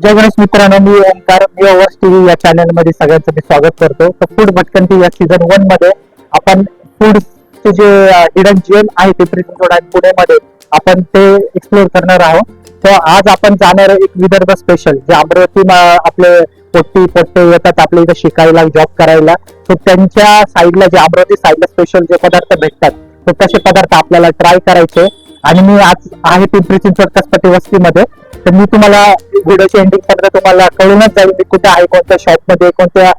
जय गणेश मित्रांनो मी ओंकार मी ओवर्स टीव्ही या चॅनलमध्ये सगळ्यांचं मी स्वागत करतो. तर फूड भटकंती या सीझन वनमध्ये आपण फूड जे हिडन जेम आहे पिंपरी चिंचवड आणि पुण्यामध्ये आपण ते एक्सप्लोअर करणार आहोत. तर आज आपण जाणार एक विदर्भ स्पेशल जे अमरावती आपले पोट्टी पोट्टे येतात आपल्या इथे शिकायला जॉब करायला. तर त्यांच्या साईडला जे अमरावती साईडला स्पेशल जे पदार्थ भेटतात तर तसे पदार्थ आपल्याला ट्राय करायचे. आणि मी आज आहे पिंपरी चिंचवड कसपटी वस्तीमध्ये. तर मी तुम्हाला व्हिडिओची एंडिंग पर्यंत तुम्हाला कळूनच जाईल मी कुठे आहे कोणत्या शॉपमध्ये कोणत्या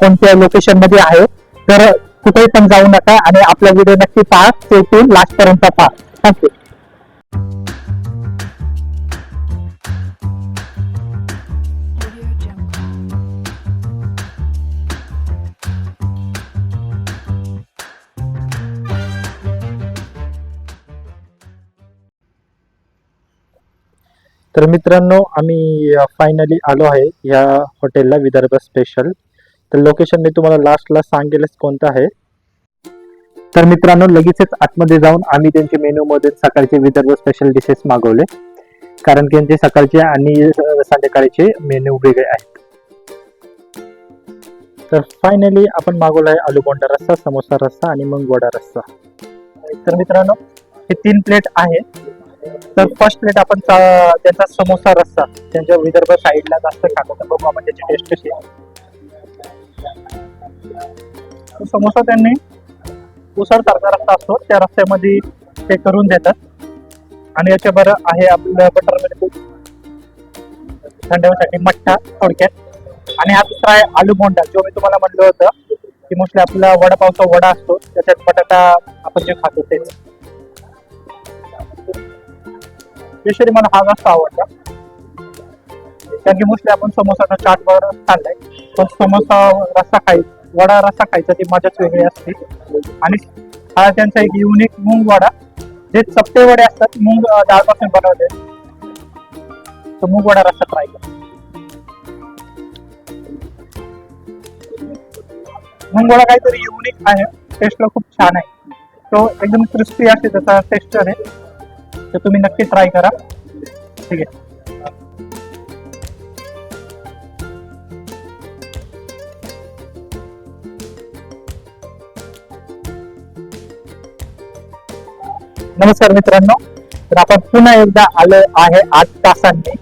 कोणत्या लोकेशनमध्ये आहे. तर कुठेही पण जाऊ नका आणि आपला व्हिडिओ नक्की पहा. शेवटून लास्ट पर्यंत पहा. थँक्यू तर मित्रांनो आम्ही फायनली आलो आहे या हॉटेलला विदर्भ स्पेशल तर लोकेशन मी तुम्हाला लास्टला सांगेलच कोणतं आहे. तर मित्रांनो लगेचच आतमध्ये जाऊन आम्ही त्यांचे मेन्यूमध्ये सकाळचे विदर्भ स्पेशल डिशेस मागवले. कारण की त्यांचे सकाळचे आणि संध्याकाळचे मेनू वेगळे आहेत. तर फायनली आपण मागवला आहे आलू बोंडा रस्सा समोसा रस्सा आणि मग गोडा रस्सा. तर मित्रांनो हे तीन प्लेट आहे. तर फर्स्ट प्लेट आपण त्याचा त्यांचा समोसा रस्सा. त्यांच्या विदर्भ साईडला जास्त खातो. तर बघू आपण त्याची टेस्ट कशी आहे. समोसा त्यांनी उसळ सारखा रस्ता असतो. त्या रस्त्यामध्ये ते करून देतात. आणि याच्या बरं आहे आपलं बटर मिल्क मठ्ठा थोडक्यात. आणि हा दुसरा आहे आलू बोंडा. जो मी तुम्हाला म्हणलं होतं की मोस्टली आपला वडापावचा वडा असतो. त्याच्यात बटाटा आपण जे खातो तेच स्पेशली मला हा जास्त आवडला. कारण की मोस्टली आपण समोसा चाट वगैरे खाल्लाय. पण समोसा रस्सा खाय वडा रस्सा खायचा ती मजाच वेगळी असते. आणि हा त्यांचा एक युनिक मुंग वडा. जे चपटे वडे असतात मुंग डाळ डाळपासून बनवले. तर मूग वडा रस्सा ट्राय कर. मूग वडा काहीतरी युनिक आहे. टेस्टला खूप छान आहे. तो एकदम क्रिस्पी असे त्याचा टेक्स्चर आहे. तर तुम्ही नक्की ट्राय करा. ठीक आहे. नमस्कार मित्रांनो. तर आपण पुन्हा एकदा आलो आहे आठ तासांनी.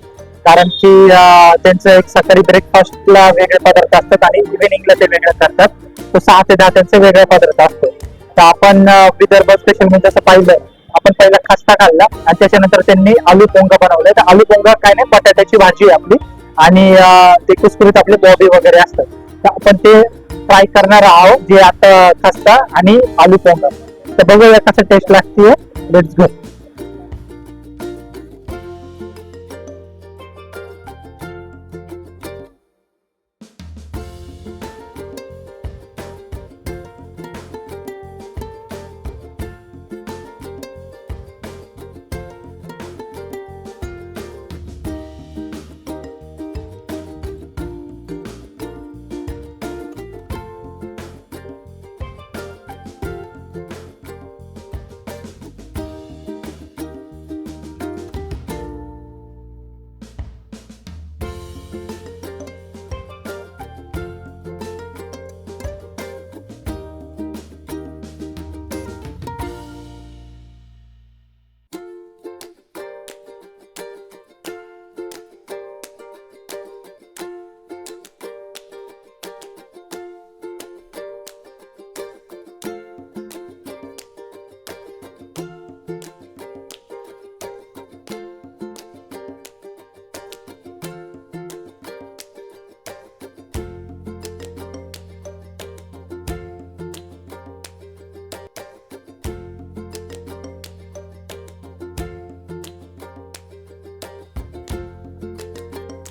कारण की त्यांचं एक सकाळी ब्रेकफास्टला वेगळे पदार्थ असतात आणि इव्हिनिंगला ते वेगळे करतात. तर सहा ते दहा त्यांचे वेगळे पदार्थ असतो तर आपण विदर्भ स्पेशल म्हणजे असं पाहिलं आपण पहिला खस्ता खाल्ला आणि त्याच्यानंतर त्यांनी आलू पोंगा बनवलं. तर आलू पोंगा काय नाही बटाट्याची भाजी आहे आपली. आणि ते कुसकुरीत आपले बॉबी वगैरे असतात. तर आपण ते ट्राय करणार आहोत जे आता खस्ता आणि आलू पोंगा. तर बघूया कसं टेस्ट लागते लेट्स गो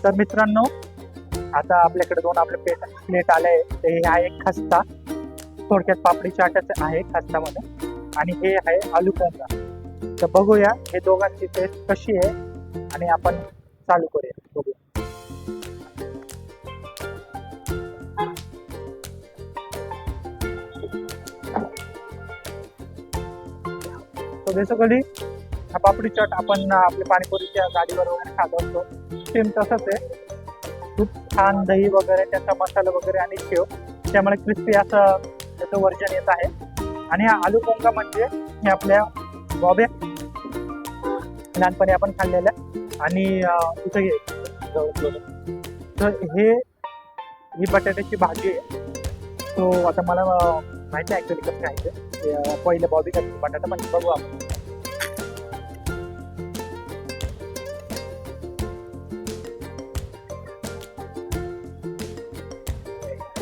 तर मित्रांनो आता आपल्याकडे दोन आपले प्लेट प्लेट आले ते हे आहे खस्ता. थोडक्यात पापडी चाटच आहे खस्तामध्ये. आणि हे आहे आलू पोंगा तर बघूया हे दोघांची टेस्ट कशी आहे आणि आपण चालू करूया. बघूया. तर बेसिकली हा पापडी चाट आपण आपल्या पाणीपुरीच्या गाडीवर वगैरे खात असतो. सेम तसंच आहे. खूप छान दही वगैरे त्याचा मसाला वगैरे आणि शेव. त्यामुळे क्रिस्पी असं त्याचं वर्जन येत आहे. आणि हा आलू पोंगा म्हणजे हे आपल्या बॉबे लहानपणी आपण खाल्लेल्या आणि इथं घे तर हे ही बटाट्याची भाजी आहे. तो आता मला माहिती आहे ऍक्च्युली कसं खायचं. पहिलं पहिले बॉबी खायची बटाटा म्हणजे बघू आपण.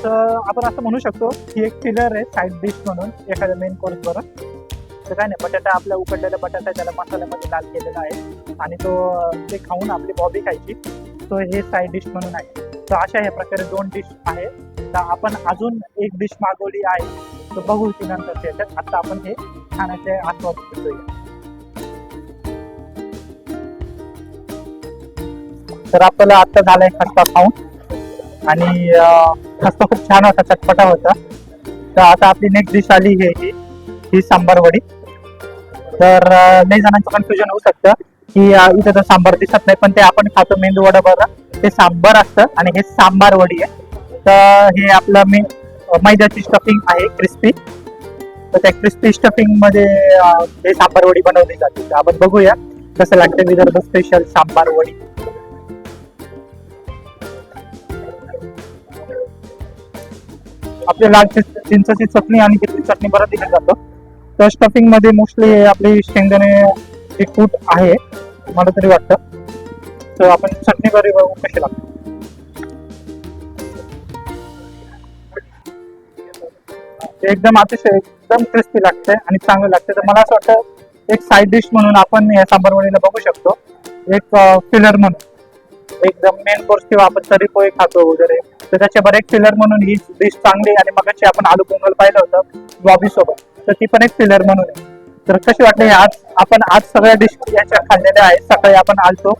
तर आपण असं म्हणू शकतो की एक फिलर आहे साईड डिश म्हणून एखाद्या मेन कोर्स बरोबर तर काय नाही बटाटा आपला उकडलेला बटाटा त्याला मसाल्यामध्ये लाल केलेला आहे. आणि तो ते खाऊन आपली बॉबी खायची. तो हे साईड डिश म्हणून आहे. तर अशा ह्या प्रकारे दोन डिश आहे. तर आपण अजून एक डिश मागवली आहे. तर बघू ती नंतर त्याच्यात आता आपण हे खाण्याचे आस्वाद घेतोय. तर आपल्याला आता झालाय खस्ता खाऊन. आणि खस्ता खूप छान होता चटपटा होता. तर आता आपली नेक्स्ट डिश आली हे ही ही सांबार वडी. तर नाही लई जणांचं कन्फ्युजन होऊ शकतं की इथं तर सांबार दिसत नाही पण ते आपण खातो मेंदू वडा बरं ते सांबार असतं आणि हे सांबार वडी आहे. तर हे आपलं मी मैद्याची स्टफिंग आहे क्रिस्पी तर त्या क्रिस्पी स्टफिंगमध्ये हे सांबार वडी बनवली जाते. आपण बघूया कसं लागतं. विदर्भ स्पेशल सांबार वडी. आपल्या लाल चिं- चटणी आणि हिरवी चटणी बरं दिलं जातं. तर स्टफिंगमध्ये मोस्टली आपली शेंगदाणे ची कूट आहे मला तरी वाटतं. तर आपण चटणी बरी बघू कशी लागते? एकदम अतिशय एकदम क्रिस्पी लागते आणि चांगलं लागते. तर मला असं वाटतं एक साईड डिश म्हणून आपण या सांबार वडीला बघू शकतो. एक फिलर म्हणून. एकदम मेन कोर्स किंवा आपण तरी पोहे खातो वगैरे. तर त्याच्यावर एक फिलर म्हणून ही डिश चांगली आणि मगाशी आपण आलू पोंगल पाहिलं होतं बॉबी सोबत. तर ती पण एक फिलर म्हणून आहे. तर कशी वाटली? आज आपण आज सगळ्या डिश याच्या खाल्लेल्या आहेत सकाळी आपण आलतो.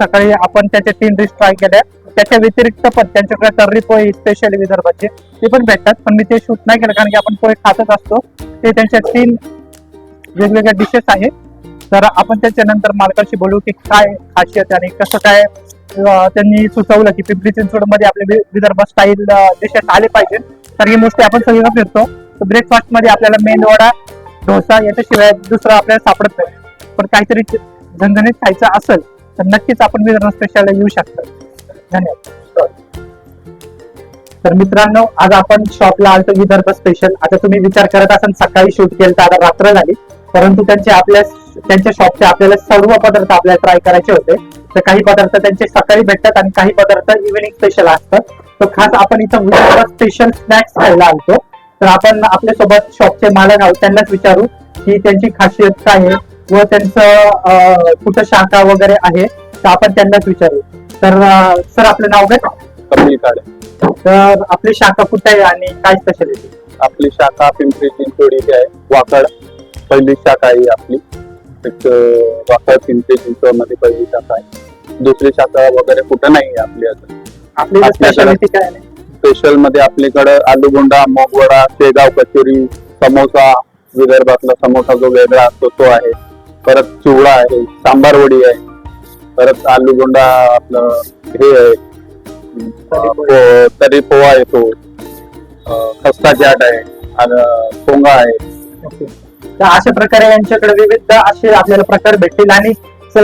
सकाळी आपण त्याच्या तीन डिश ट्राय केल्या. त्याच्या व्यतिरिक्त पण त्यांच्याकडे तर्री पोहे स्पेशली विदर्भाचे ते पण भेटतात. पण मी ते शूट नाही केलं कारण की आपण पोहे खातच असतो. ते त्यांच्या तीन वेगवेगळ्या डिशेस आहेत. तर आपण त्याच्यानंतर मालकाशी बोलू की काय खासियत आणि कसं काय त्यांनी सुचवलं की पिंपरी चिंचवडमध्ये आपले विदर्भ स्टाईल डिशेस आले पाहिजे. तर ही मोस्टली आपण सगळीकडे फिरतो तर ब्रेकफास्टमध्ये आपल्याला मेन वडा डोसा याच्याशिवाय दुसरं आपल्याला सापडत नाही. पण काहीतरी झणझणीत खायचं असेल तर नक्कीच आपण विदर्भ स्पेशल येऊ शकतो. धन्यवाद. तर मित्रांनो आज आपण शॉपला आलतो विदर्भ स्पेशल आता तुम्ही विचार करत असाल सकाळी शूट केलं तर आता रात्र झाली. परंतु त्यांचे आपल्या त्यांच्या शॉपचे आपल्याला सर्व पदार्थ आपल्याला ट्राय करायचे होते. तर काही पदार्थ त्यांचे सकाळी भेटतात आणि काही पदार्थ इव्हिनिंग स्पेशल असतात. तर खास आपण इथं स्पेशल स्नॅक्स खायला आलतो तर आपण आपल्यासोबत शॉपचे मालक आहोत त्यांनाच विचारू की त्यांची खासियत काय आहे व त्यांचं कुठं शाखा वगैरे आहे तर आपण त्यांनाच विचारू. तर सर आपलं नाव काय? तर आपली शाखा कुठे आहे आणि काय स्पेशालिटी आपली शाखा पिंपरी चिंचवड इथे आहे वाकड. पहिली शाखा आहे आपली. एक वाकड पिंपरी चिंचवडमध्ये पहिली शाखा आहे. दुसरी शाखा वगैरे कुठं नाही आहे आपली अजून आपली आपल्याकडे- स्पेशालिटी काय आहे? स्पेशलमध्ये आपल्याकडं आलूगोंडा मोगवडा शेगाव कचोरी समोसा विदर्भातला समोसा जो वेगळा असतो तो आहे. परत चिवडा आहे सांबार वडी आहे. परत आलूगोंडा आपलं हे आहे. अं, पो- तरी पोहा येतो. अं, खस्ता चाट आहे. आणि पोंगा आहे. ओके. तर अशा प्रकारे यांच्याकडे विविध असे आपल्याला प्रकार भेटतील. आणि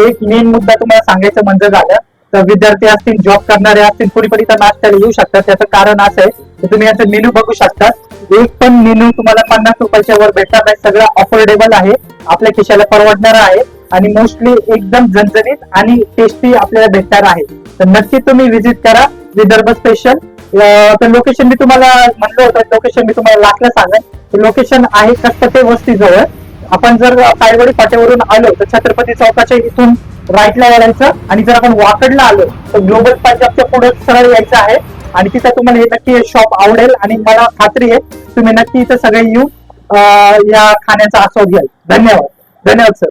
एक मेन मुद्दा तुम्हाला सांगायचं म्हणजे झालं तर विद्यार्थी असतील जॉब करणारे असतील पुढे पण इथं नाश्त्याला येऊ शकतात. त्याचं कारण असं आहे की तुम्ही याचं मेनू बघू शकता एक पण मेनू तुम्हाला पन्नास रुपयाच्या वर भेटणार नाही. सगळं अफोर्डेबल आहे. आपल्या खिशाला परवडणार आहे. आणि मोस्टली एकदम झणझणीत आणि टेस्टी आपल्याला भेटणार आहे. तर नक्की तुम्ही विजिट करा. विदर्भ स्पेशल तर लोकेशन मी तुम्हाला म्हणलं होतं लोकेशन मी तुम्हाला लाखला सांगेन. लोकेशन आहे कस्तपे वस्ती जवळ आपण जर पायवडी फाट्यावरून आलो तर छत्रपती चौकाच्या इथून राईटला यायचं. आणि जर आपण वाकडला आलो तर ग्लोबल पंजाबच्या पुढे सरळ यायचं आहे. आणि तिथं तुम्हाला हे नक्की शॉप आवडेल आणि मला खात्री आहे तुम्ही नक्की इथं सगळे येऊन या खाण्याचा आस्वाद घ्याल. धन्यवाद. धन्यवाद सर